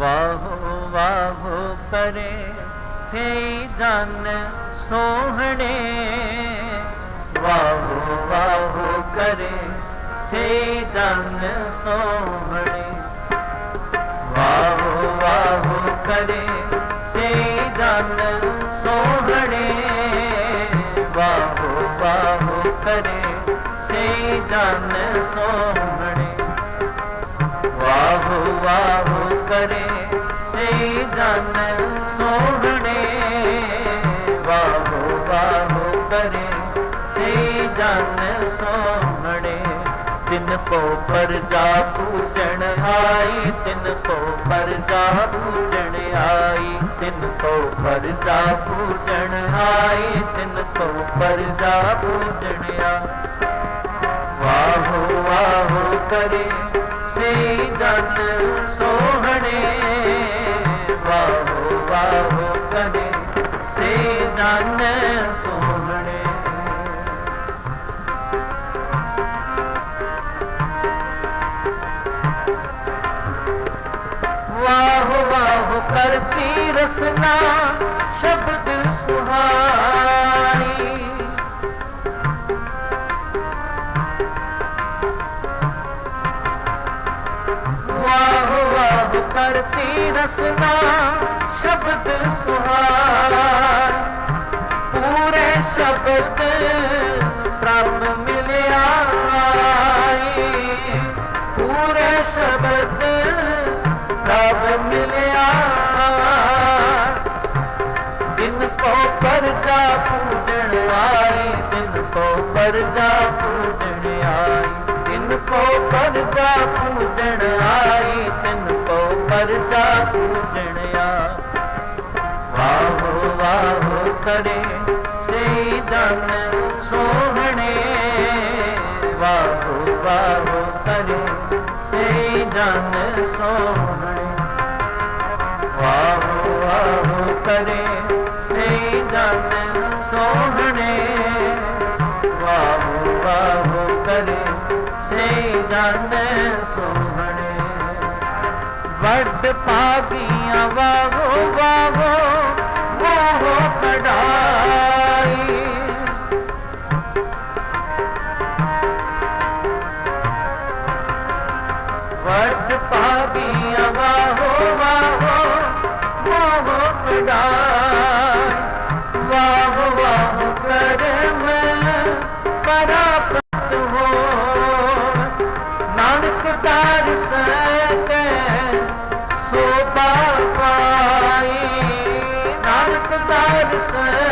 वाहो वाहो करे से जन सोहणे। वाहो वाहो करे से जन सोहणे। वाहो वाहो करे से जन सोहणे। वाहो वाहो करे से जन सोहणे। ਜਨ ਸੋਹਣੇ, ਵਾਹੋ ਵਾਹੋ ਕਰੇ ਸੇ ਜਨ ਸੋਹਣੇ। ਤਿਨ ਕੋ ਪਰ ਜਾ ਪੂਜਣ ਆਈ, ਤਿਨ ਕੋ ਪਰ ਜਾ ਪੂਜਣ ਆਈ। ਤਿਨ ਕੋ ਪਰ ਜਾ ਪੂਜਣ ਆਈ, ਤਿਨ ਕੋ ਪਰ ਜਾ ਪੂਜਣ ਆ। ਵਾਹੋ ਵਾਹੋ ਕਰੇ ਸੇ ਜਨ ਸੋਹਣੇ। वाह वाह करती रसना शब्द सुहाई वाह करती रसना, शब्द सुहार पूरे शब्द प्रभ मिलया पूरे शब्द प्रभ मिलया दिन को पर जा पूजन आई दिन को पर जा पूजन आई दिन को पर जा पूजन आई दिन ਪੂਜਣ ਆ ਵਾਹੋ ਵਾਹੋ ਕਰੇ ਸੇ ਜਨ ਸੋਹਣੇ। ਵਾਹੋ ਵਾਹੋ ਕਰੇ ਸੇ ਜਨ ਸੋਹਣੇ। ਵਾਹੋ ਵਾਹੋ ਕਰੇ ਸੇ ਜਨ ਸੋਹਣੇ। ਵਾਹੋ ਵਾਹੋ ਕਰੇ ਸੇ ਜਨ ਸੋਹਣੇ। मर्द पागिया वाहो वाहो वाहो कढ़ाई मर्द पागिया वाहो वाहो वाहो कढ़ाई वाहो वाहो, कर मैं परापत हो। नानक तार से the sun.